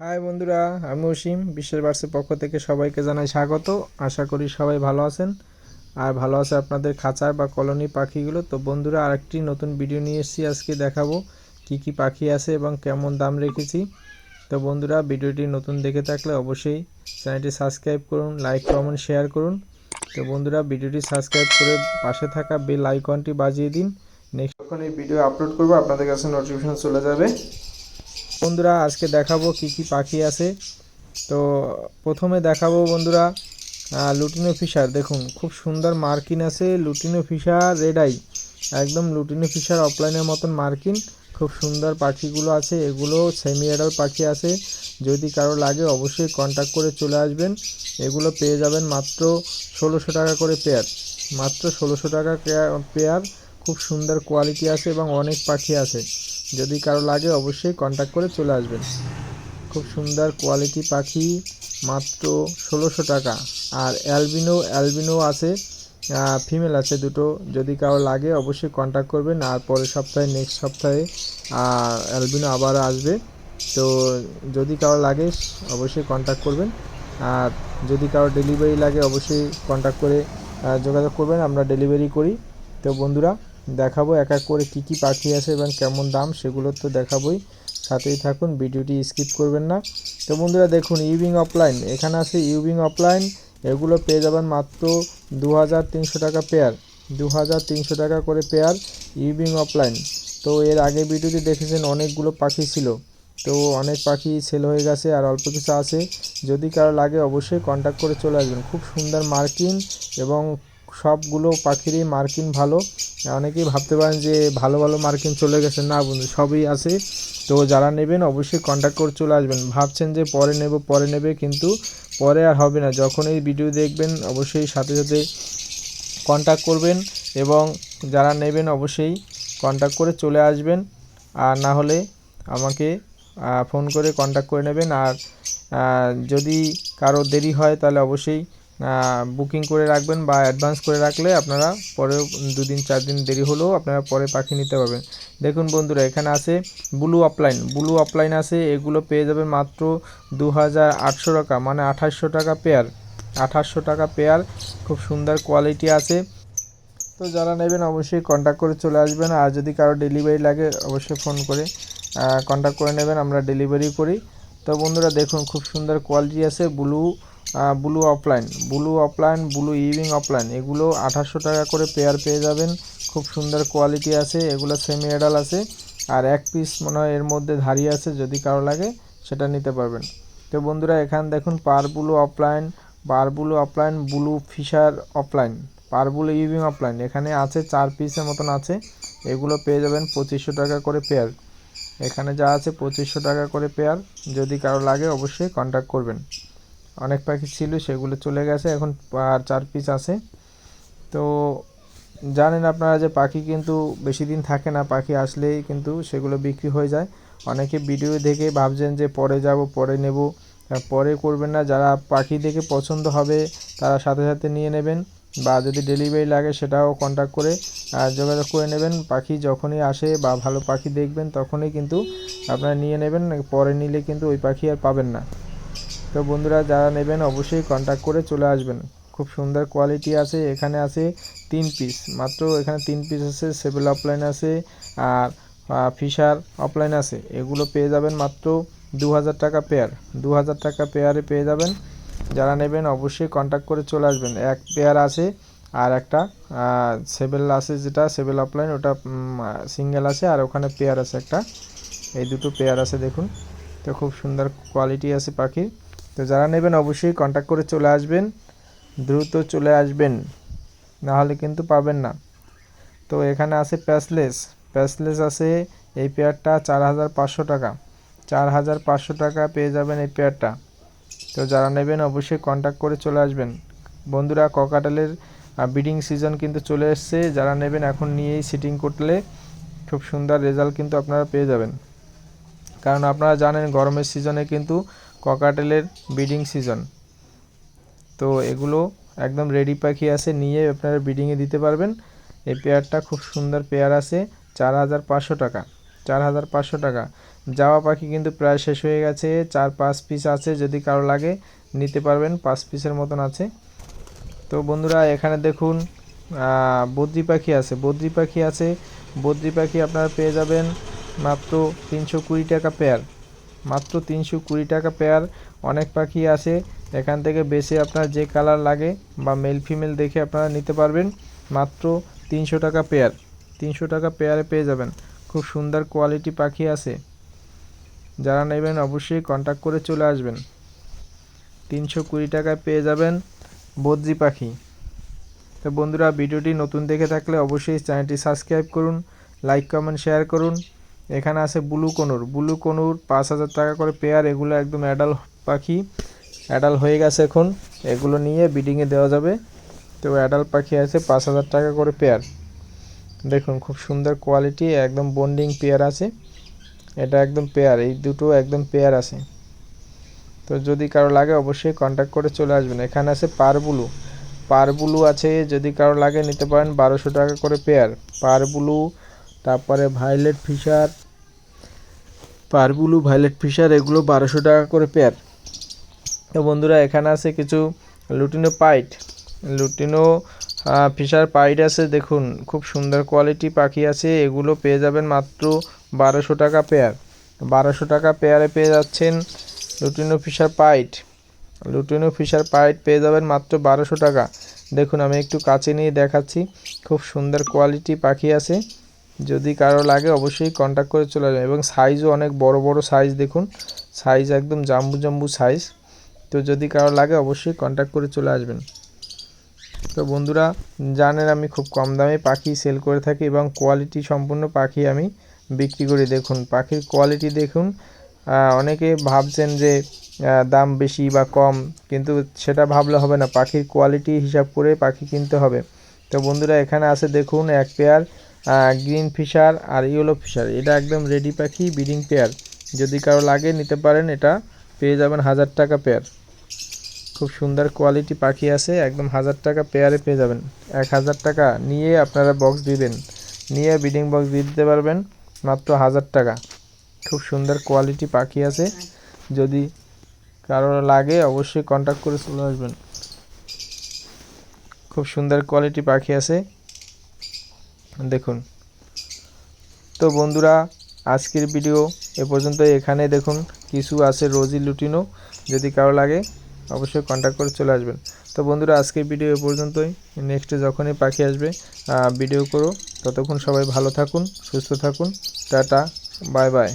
High বন্ধুরা আমি অসীম বিশ্বের বার্সের পক্ষ থেকে সবাইকে জানাই স্বাগত। আশা করি সবাই ভালো আছেন। আর ভালো আছে আপনাদের খাঁচার বা কলোনি পাখিগুলো? তো বন্ধুরা, আরেকটি নতুন ভিডিও নিয়ে এসেছি, আজকে দেখাবো কি কি পাখি আছে এবং কেমন দাম রেখেছি। তো বন্ধুরা, ভিডিওটি নতুন দেখে থাকলে অবশ্যই চ্যানেলটি সাবস্ক্রাইব করুন, লাইক, কমেন্ট, শেয়ার করুন। তো বন্ধুরা, ভিডিওটি সাবস্ক্রাইব করে পাশে থাকা বেল আইকনটি বাজিয়ে দিন। নেক্সট যখন এই ভিডিও আপলোড করব, আপনাদের কাছে নোটিফিকেশন চলে যাবে। বন্ধুরা, আজকে দেখাবো কি কি পাখি আছে। তো প্রথমে দেখাবো বন্ধুরা লুটিনো ফিশার। দেখুন, খুব সুন্দর মার্কিন আছে। লুটিনো ফিশার রেড আই একদম লুটিনো ফিশার অফলাইনের মতন মার্কিন। খুব সুন্দর পাখিগুলো আছে। এগুলো সেমি অ্যাডাল পাখি আছে। যদি কারও লাগে, অবশ্যই কন্ট্যাক্ট করে চলে আসবেন। এগুলো পেয়ে যাবেন মাত্র ষোলোশো টাকা করে পেয়ার মাত্র ষোলোশো টাকা পেয়ার খুব সুন্দর কোয়ালিটি আছে এবং অনেক পাখি আছে। যদি কারও লাগে অবশ্যই কন্ট্যাক্ট করে চলে আসবেন। খুব সুন্দর কোয়ালিটি পাখি, মাত্র ষোলোশো টাকা। আর অ্যালবিনো অ্যালবিনো আছে ফিমেল আছে দুটো। যদি কারও লাগে অবশ্যই কন্ট্যাক্ট করবেন। আর পরের সপ্তাহে নেক্সট সপ্তাহে অ্যালবিনো আবার আসবে। তো যদি কারও লাগে, অবশ্যই কন্ট্যাক্ট করবেন। আর যদি কারও ডেলিভারি লাগে, অবশ্যই কন্ট্যাক্ট করে যোগাযোগ করবেন। আমরা ডেলিভারি করি। তো বন্ধুরা দেখাবো, এক এক করে কী কী পাখি আছে এবং কেমন দাম সেগুলো তো দেখাবোই। সাথেই থাকুন, ভিডিওটি স্কিপ করবেন না। তো বন্ধুরা, দেখুন ইউবিং অফলাইন এখানে আছে ইউবিং অফলাইন এগুলো পেয়ে যাবেন মাত্র দু হাজার তিনশো টাকা পেয়ার দু হাজার তিনশো টাকা করে পেয়ার ইউবিং অফলাইন তো এর আগে ভিডিওটি দেখেছেন, অনেকগুলো পাখি ছিল। তো অনেক পাখি সেল হয়ে গেছে আর অল্প কিছু আছে। যদি কারও লাগে, অবশ্যই কন্ট্যাক্ট করে চলে আসবেন। খুব সুন্দর মার্কিং এবং সবগুলো পাখিরই মার্কিন ভালো। অনেকেই ভাবতে পারেন যে ভালো ভালো মার্কিন চলে গেছে। না বন্ধু, সবই আছে। তো যারা নেবেন অবশ্যই কন্ট্যাক্ট করে চলে আসবেন। ভাবছেন যে পরে নেব, পরে নেবে, কিন্তু পরে আর হবে না। যখন এই ভিডিও দেখবেন, অবশ্যই সাথে সাথে কন্ট্যাক্ট করবেন এবং যারা নেবেন অবশ্যই কন্ট্যাক্ট করে চলে আসবেন। আর না হলে আমাকে ফোন করে কন্ট্যাক্ট করে নেবেন। আর যদি কারও দেরি হয়, তাহলে অবশ্যই বুকিং করে রাখবেন বা অ্যাডভান্স করে রাখলে আপনারা পরেও দুদিন চার দিন দেরি হলেও আপনারা পরে পাখি নিতে পারবেন। দেখুন বন্ধুরা, এখানে আছে ব্লু অফলাইন ব্লু অফলাইন আছে, এগুলো পেয়ে যাবেন মাত্র দু হাজার আটশো টাকা মানে আঠাশশো টাকা পেয়ার আঠাশশো টাকা পেয়ার খুব সুন্দর কোয়ালিটি আছে। তো যারা নেবেন অবশ্যই কন্ট্যাক্ট করে চলে আসবেন, আর যদি কারও ডেলিভারি লাগে, অবশ্যই ফোন করে কন্ট্যাক্ট করে নেবেন, আমরা ডেলিভারি করি। তো বন্ধুরা, দেখুন, খুব সুন্দর কোয়ালিটি আছে blue blue opaline blue opaline blue euwing opaline এগুলো আঠাশশো টাকা করে পেয়ার পেয়ে যাবেন। খুব সুন্দর কোয়ালিটি আছে, এগুলো সেমি এডাল আছে, আর এক পিস মনে হয় এর মধ্যে ধারি আছে, যদি কারও লাগে সেটা নিতে পারবেন। তো বন্ধুরা, এখানে দেখুন parblue opaline parblue opaline blue fisher opaline parblue euwing opaline এখানে আছে, চার পিসের মতন আছে, এগুলো পেয়ে যাবেন পঁচিশশো টাকা করে পেয়ার এখানে যা আছে, পঁচিশশো টাকা করে পেয়ার যদি কারও লাগে অবশ্যই কন্ট্যাক্ট করবেন। অনেক পাখি ছিল, সেগুলো চলে গেছে। এখন আর চার পিস আছে। তো জানেন আপনারা যে পাখি কিন্তু বেশি দিন থাকে না, পাখি আসলেই কিন্তু সেগুলো বিক্রি হয়ে যায়। অনেকে ভিডিও দেখে ভাবছেন যে পরে যাব, পরে নেব। পরে করবেন না, যারা পাখি দেখে পছন্দ হবে, তারা সাথে সাথে নিয়ে নেবেন। বা যদি ডেলিভারি লাগে, সেটাও কন্ট্যাক্ট করে যোগাযোগ করে নেবেন। পাখি যখনই আসে বা ভালো পাখি দেখবেন, তখনই কিন্তু আপনারা নিয়ে নেবেন। পরে নিলে কিন্তু ওই পাখি আর পাবেন না। তো বন্ধুরা যারা নেবেন অবশ্যই কন্ট্যাক্ট করে চলে আসবেন। খুব সুন্দর কোয়ালিটি আছে, এখানে আছে তিন পিস মাত্র এখানে তিন পিস আছে সেভেল অফলাইন আছে আর ফিশার অফলাইন আছে। এগুলো পেয়ে যাবেন মাত্র দু হাজার টাকা পেয়ার দু হাজার টাকা পেয়ারে পেয়ে যাবেন। যারা নেবেন অবশ্যই কন্ট্যাক্ট করে চলে আসবেন। এক পেয়ার আছে আর একটা সেভেল আছে যেটা সেভেল অফলাইন ওটা সিঙ্গেল আছে আর ওখানে পেয়ার আছে একটা। এই দুটো পেয়ার আছে দেখুন। তো খুব সুন্দর কোয়ালিটি আছে পাখির। তো যারা নেবেন অবশ্যই কন্ট্যাক্ট করে চলে আসবেন, দ্রুত চলে আসবেন না হলে কিন্তু পাবেন না। তো এখানে আছে প্যাসলেস প্যাসলেস আছে এই পেয়ারটা চার হাজার পাঁচশো টাকা। চার হাজার পাঁচশো টাকা পেয়ে যাবেন এই পেয়ারটা তো যারা নেবেন অবশ্যই কন্ট্যাক্ট করে চলে আসবেন। বন্ধুরা ককাটেলের বিডিং সিজন কিন্তু চলে এসছে। যারা নেবেন এখন নিয়েই সিটিং করলে খুব সুন্দর রেজাল্ট কিন্তু আপনারা পেয়ে যাবেন। কারণ আপনারা জানেন গরমের সিজনে কিন্তু ককাটেলের ব্রিডিং সিজন তো এগুলো একদম রেডি পাখি আছে, নিয়ে আপনারা ব্রিডিংয়ে দিতে পারবেন। এই পেয়ারটা খুব সুন্দর পেয়ার আছে, চার হাজার পাঁচশো টাকা, চার হাজার পাঁচশো টাকা। জামা পাখি কিন্তু প্রায় শেষ হয়ে গেছে চার পাঁচ পিস আছে, যদি কারও লাগে নিতে পারবেন, পাঁচ পিসের মতন আছে। তো বন্ধুরা, এখানে দেখুন বদ্রি পাখি আছে, বদ্রি পাখি আছে। বদ্রি পাখি আপনারা পেয়ে যাবেন মাত্র তিনশো কুড়ি টাকা পেয়ার মাত্র তিনশো কুড়ি টাকা পেয়ার অনেক পাখি আছে। এখান থেকে বেছে আপনার যে কালার লাগে বা মেল ফিমেল দেখে আপনারা নিতে পারবেন। মাত্র তিনশো টাকা পেয়ার। তিনশো টাকা পেয়ারে পেয়ে যাবেন। খুব সুন্দর কোয়ালিটি পাখি আছে। যারা নেবেন অবশ্যই কন্ট্যাক্ট করে চলে আসবেন। তিনশো কুড়ি টাকায় পেয়ে যাবেন বদ্রি পাখি। তো বন্ধুরা, ভিডিওটি নতুন দেখে থাকলে অবশ্যই চ্যানেলটি সাবস্ক্রাইব করুন লাইক কমেন্ট শেয়ার করুন। এখানে আছে ব্লু কনুর। ব্লু কনুর পাঁচ হাজার টাকা করে পেয়ার এগুলো একদম অ্যাডাল পাখি। অ্যাডাল হয়ে গেছে এখন। এগুলো নিয়ে বিডিংয়ে দেওয়া যাবে। তো অ্যাডাল পাখি আছে, পাঁচ হাজার টাকা করে পেয়ার দেখুন, খুব সুন্দর কোয়ালিটি একদম বন্ডিং পেয়ার আছে। এটা একদম পেয়ার এই দুটো একদম পেয়ার আছে। তো যদি কারও লাগে, অবশ্যই কন্ট্যাক্ট করে চলে আসবেন। এখানে আছে পারবুলু পারবুলু আছে, যদি কারও লাগে, নিতে পারেন বারোশো টাকা করে পেয়ার পারবুলু তারপরে violet Fischer parblue violet Fischer এগুলো বারোশো টাকা করে পেয়ার তো বন্ধুরা, এখানে আছে কিছু lutino pied lutino Fischer pied আছে, দেখুন, খুব সুন্দর কোয়ালিটি পাখি আছে, এগুলো পেয়ে যাবেন মাত্র বারোশো টাকা পেয়ার বারোশো টাকা পেয়ারে পেয়ে যাচ্ছেন lutino fisher pied lutino fisher pied পেয়ে যাবেন মাত্র বারোশো টাকা। দেখুন, আমি একটু কাছে নিয়ে দেখাচ্ছি, খুব সুন্দর কোয়ালিটি পাখি আছে। যদি কারও লাগে অবশ্যই কন্ট্যাক্ট করে চলে যাবেন এবং সাইজও অনেক বড় বড় সাইজ দেখুন। সাইজ একদম জাম্বু জাম্বু সাইজ তো যদি কারও লাগে অবশ্যই কন্ট্যাক্ট করে চলে আসবেন। তো বন্ধুরা, জানেন আমি খুব কম দামে পাখি সেল করে থাকি এবং কোয়ালিটি সম্পূর্ণ পাখি আমি বিক্রি করি। দেখুন, পাখির কোয়ালিটি দেখুন। অনেকে ভাবছেন যে দাম বেশি বা কম, কিন্তু সেটা ভাবলে হবে না। পাখির কোয়ালিটি হিসাব করে পাখি কিনতে হবে। তো বন্ধুরা, এখানে আছে দেখুন এক পেয়ার গ্রিন ফিশার আর ইয়েলো ফিশার এটা একদম রেডি পাখি ব্রিডিং পেয়ার যদি কারও লাগে, নিতে পারেন এটা। পেয়ে যাবেন হাজার টাকা পেয়ার খুব সুন্দর কোয়ালিটি পাখি আছে, একদম হাজার টাকা পেয়ারে পেয়ে যাবেন। এক হাজার টাকা নিয়ে আপনারা বক্স দিবেন। নিয়ে ব্রিডিং বক্স দিয়ে দিতে পারবেন মাত্র হাজার টাকা। খুব সুন্দর কোয়ালিটি পাখি আছে। যদি কারও লাগে, অবশ্যই কন্ট্যাক্ট করে চলে আসবেন। খুব সুন্দর কোয়ালিটি পাখি আছে। দেখুন। তো বন্ধুরা, আজকের ভিডিও এ পর্যন্ত এখানে দেখুন, কিছু আছে রোজি লুটিনো, যদি কারও লাগে, অবশ্যই কন্ট্যাক্ট করে চলে আসবেন। তো বন্ধুরা, আজকের ভিডিও এ পর্যন্তই। নেক্সটে যখনই পাখি আসবে ভিডিও করো। ততক্ষণ সবাই ভালো থাকুন, সুস্থ থাকুন। Tata bye bye